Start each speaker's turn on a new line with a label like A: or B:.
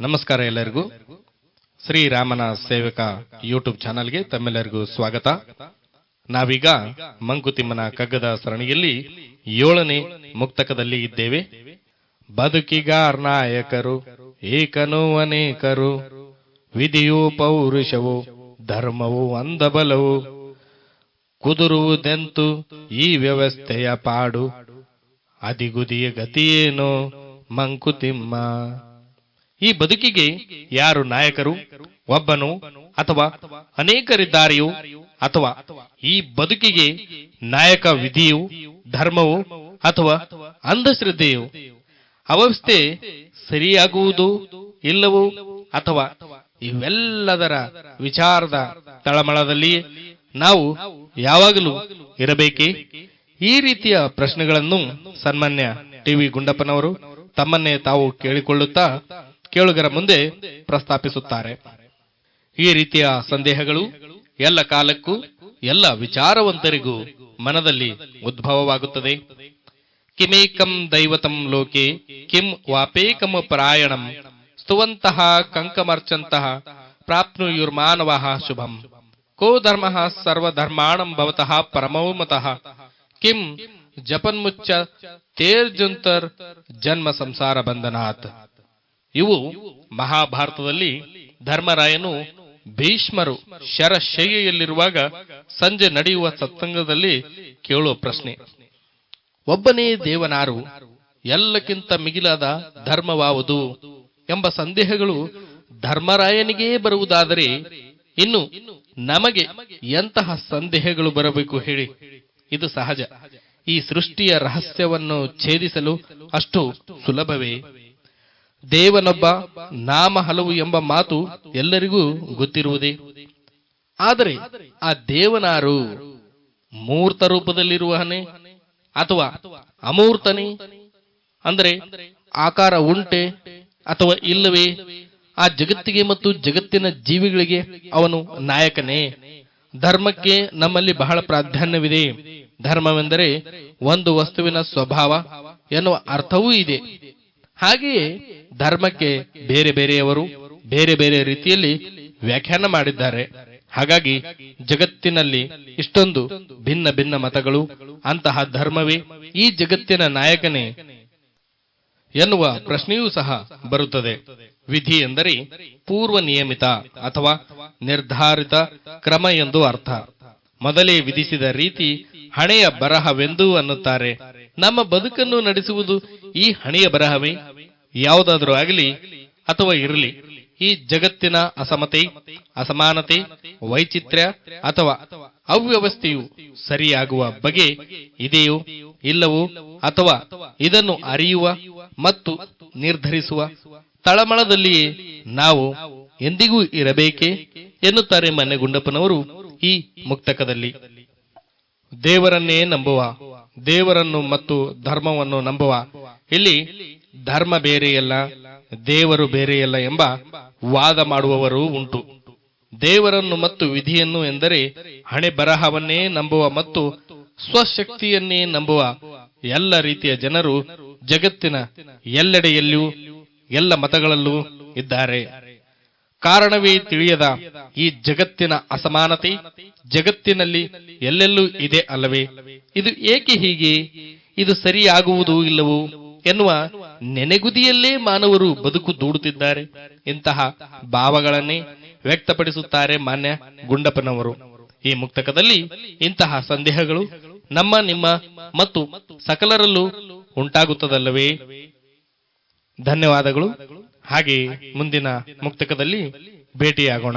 A: ನಮಸ್ಕಾರ ಎಲ್ಲರಿಗೂ. ಶ್ರೀರಾಮನ ಸೇವಕ ಯೂಟ್ಯೂಬ್ ಚಾನಲ್ಗೆ ತಮ್ಮೆಲ್ಲರಿಗೂ ಸ್ವಾಗತ. ನಾವೀಗ ಮಂಕುತಿಮ್ಮನ ಕಗ್ಗದ ಸರಣಿಯಲ್ಲಿ ಏಳನೇ ಮುಕ್ತಕದಲ್ಲಿ ಇದ್ದೇವೆ. ಬದುಕಿಗಾರ್ ನಾಯಕರು ಏಕನೋ ಅನೇಕರು, ವಿಧಿಯು ಪೌರುಷವು, ಧರ್ಮವು ಅಂದಬಲವು, ಕುದುರುವುದೆಂತು ಈ ವ್ಯವಸ್ಥೆಯ ಪಾಡು, ಅದಿಗುದಿಯ ಗತಿಯೇನೋ ಮಂಕುತಿಮ್ಮ. ಈ ಬದುಕಿಗೆ ಯಾರು ನಾಯಕರು, ಒಬ್ಬನು ಅಥವಾ ಅನೇಕರಿದ್ದಾರೆಯೋ ಅಥವಾ ಈ ಬದುಕಿಗೆ ನಾಯಕ ವಿಧಿಯು, ಧರ್ಮವು ಅಥವಾ ಅಂಧಶ್ರದ್ಧೆಯು, ಅವಸ್ಥೆ ಸರಿಯಾಗುವುದು ಇಲ್ಲವೋ ಅಥವಾ ಇವೆಲ್ಲದರ ವಿಚಾರದ ತಳಮಳದಲ್ಲಿ ನಾವು ಯಾವಾಗಲೂ ಇರಬೇಕೇ? ಈ ರೀತಿಯ ಪ್ರಶ್ನೆಗಳನ್ನು ಸನ್ಮಾನ್ಯ ಟಿವಿ ಗುಂಡಪ್ಪನವರು ತಮ್ಮನ್ನೇ ತಾವು ಕೇಳಿಕೊಳ್ಳುತ್ತಾ ಕೇಳುಗರ ಮುಂದೆ ಪ್ರಸ್ತಾಪಿಸುತ್ತಾರೆ. ಈ ರೀತಿಯ ಸಂದೇಹಗಳು ಎಲ್ಲ ಕಾಲಕ್ಕೂ, ಎಲ್ಲ ವಿಚಾರವಂತರಿಗೂ ಮನದಲ್ಲಿ ಉದ್ಭವವಾಗುತ್ತದೆ. ಕಿಮೇಕಂ ದೈವತಂ ಲೋಕೆ, ಕಿಂ ವಾಪೇಕಂ ಪರಾಯಣಂ, ಸ್ತುವಂತಹ ಕಂಕಮರ್ಚಂತಹ ಪ್ರಾಪ್ನುಯುರ್ಮಾನವಃ ಶುಭಂ. ಕೋ ಧರ್ಮ ಸರ್ವಧರ್ಮಾಣಂ ಭವತಃ ಪರಮೌಮತಃ. ಕಿಂ ಜಪನ್ಮುಚ್ಚ ತೇರ್ಜುಂತರ್ ಜನ್ಮ ಸಂಸಾರ ಬಂಧನಾತ್. ಇವು ಮಹಾಭಾರತದಲ್ಲಿ ಧರ್ಮರಾಯನು ಭೀಷ್ಮರು ಶರಶಯ್ಯೆಯಲ್ಲಿರುವಾಗ ಸಂಜೆ ನಡೆಯುವ ಸತ್ಸಂಗದಲ್ಲಿ ಕೇಳುವ ಪ್ರಶ್ನೆ. ಒಬ್ಬನೇ ದೇವನಾರು ಎಲ್ಲಕ್ಕಿಂತ ಮಿಗಿಲಾದ ಧರ್ಮವಾವುದು ಎಂಬ ಸಂದೇಹಗಳು ಧರ್ಮರಾಯನಿಗೇ ಬರುವುದಾದರೆ ಇನ್ನು ನಮಗೆ ಎಂತಹ ಸಂದೇಹಗಳು ಬರಬೇಕು ಹೇಳಿ. ಇದು ಸಹಜ. ಈ ಸೃಷ್ಟಿಯ ರಹಸ್ಯವನ್ನು ಛೇದಿಸಲು ಅಷ್ಟು ಸುಲಭವೇ? ದೇವನೊಬ್ಬ ನಾಮ ಹಲವು ಎಂಬ ಮಾತು ಎಲ್ಲರಿಗೂ ಗೊತ್ತಿರುವುದೇ? ಆದರೆ ಆ ದೇವನಾರು ಮೂರ್ತ ರೂಪದಲ್ಲಿರುವನೇ ಅಥವಾ ಅಮೂರ್ತನೇ? ಅಂದರೆ ಆಕಾರ ಉಂಟೆ ಅಥವಾ ಇಲ್ಲವೇ? ಆ ಜಗತ್ತಿಗೆ ಮತ್ತು ಜಗತ್ತಿನ ಜೀವಿಗಳಿಗೆ ಅವನು ನಾಯಕನೇ. ಧರ್ಮಕ್ಕೆ ನಮ್ಮಲ್ಲಿ ಬಹಳ ಪ್ರಾಧಾನ್ಯವಿದೆ. ಧರ್ಮವೆಂದರೆ ಒಂದು ವಸ್ತುವಿನ ಸ್ವಭಾವ ಎನ್ನುವ ಅರ್ಥವೂ ಇದೆ. ಹಾಗೆಯೇ ಧರ್ಮಕ್ಕೆ ಬೇರೆ ಬೇರೆಯವರು ಬೇರೆ ಬೇರೆ ರೀತಿಯಲ್ಲಿ ವ್ಯಾಖ್ಯಾನ ಮಾಡಿದ್ದಾರೆ. ಹಾಗಾಗಿ ಜಗತ್ತಿನಲ್ಲಿ ಇಷ್ಟೊಂದು ಭಿನ್ನ ಭಿನ್ನ ಮತಗಳು, ಅಂತಹ ಧರ್ಮವೇ ಈ ಜಗತ್ತಿನ ನಾಯಕನೇ ಎನ್ನುವ ಪ್ರಶ್ನೆಯೂ ಸಹ ಬರುತ್ತದೆ. ವಿಧಿ ಎಂದರೆ ಪೂರ್ವ ನಿಯಮಿತ ಅಥವಾ ನಿರ್ಧಾರಿತ ಕ್ರಮ ಎಂದು ಅರ್ಥ. ಮೊದಲೇ ವಿಧಿಸಿದ ರೀತಿ ಹಣೆಯ ಬರಹವೆಂದೂ ಅನ್ನುತ್ತಾರೆ. ನಮ್ಮ ಬದುಕನ್ನು ನಡೆಸುವುದು ಈ ಹಣೆಯ ಬರಹವೇ? ಯಾವುದಾದರೂ ಆಗಲಿ ಅಥವಾ ಇರಲಿ, ಈ ಜಗತ್ತಿನ ಅಸಮತೆ, ಅಸಮಾನತೆ, ವೈಚಿತ್ರ್ಯ ಅಥವಾ ಅವ್ಯವಸ್ಥೆಯು ಸರಿಯಾಗುವ ಬಗೆ ಇದೆಯೋ ಇಲ್ಲವೋ ಅಥವಾ ಇದನ್ನು ಅರಿಯುವ ಮತ್ತು ನಿರ್ಧರಿಸುವ ತಳಮಳದಲ್ಲಿಯೇ ನಾವು ಎಂದಿಗೂ ಇರಬೇಕೆ ಎನ್ನುತ್ತಾರೆ ಮನೆ ಗುಂಡಪ್ಪನವರು ಈ ಮುಕ್ತಕದಲ್ಲಿ. ದೇವರನ್ನೇ ನಂಬುವ, ದೇವರನ್ನು ಮತ್ತು ಧರ್ಮವನ್ನು ನಂಬುವ, ಇಲ್ಲಿ ಧರ್ಮ ಬೇರೆಯಲ್ಲ, ದೇವರು ಬೇರೆಯಲ್ಲ ಎಂಬ ವಾದ ಮಾಡುವವರು ಉಂಟು. ದೇವರನ್ನು ಮತ್ತು ವಿಧಿಯನ್ನು ಎಂದರೆ ಹಣೆ ಬರಹವನ್ನೇ ನಂಬುವ ಮತ್ತು ಸ್ವಶಕ್ತಿಯನ್ನೇ ನಂಬುವ ಎಲ್ಲ ರೀತಿಯ ಜನರು ಜಗತ್ತಿನ ಎಲ್ಲೆಡೆಯಲ್ಲಿಯೂ, ಎಲ್ಲ ಮತಗಳಲ್ಲೂ ಇದ್ದಾರೆ. ಕಾರಣವೇ ತಿಳಿಯದ ಈ ಜಗತ್ತಿನ ಅಸಮಾನತೆ ಜಗತ್ತಿನಲ್ಲಿ ಎಲ್ಲೆಲ್ಲೂ ಇದೆ ಅಲ್ಲವೇ? ಇದು ಏಕೆ ಹೀಗೆ? ಇದು ಸರಿಯಾಗುವುದು ಇಲ್ಲವೋ ಎನ್ನುವ ನೆನೆಗುದಿಯಲ್ಲೇ ಮಾನವರು ಬದುಕು ದೂಡುತ್ತಿದ್ದಾರೆ. ಇಂತಹ ಭಾವಗಳನ್ನೇ ವ್ಯಕ್ತಪಡಿಸುತ್ತಾರೆ ಮಾನ್ಯ ಗುಂಡಪ್ಪನವರು. ಈ ಮುಕ್ತಕದಲ್ಲಿ ಇಂತಹ ಸಂದೇಹಗಳು ನಮ್ಮ, ನಿಮ್ಮ ಮತ್ತು ಸಕಲರಲ್ಲೂ ಉಂಟಾಗುತ್ತದಲ್ಲವೇ? ಧನ್ಯವಾದಗಳು. ಹಾಗೆ ಮುಂದಿನ ಮುಕ್ತಕದಲ್ಲಿ ಭೇಟಿಯಾಗೋಣ.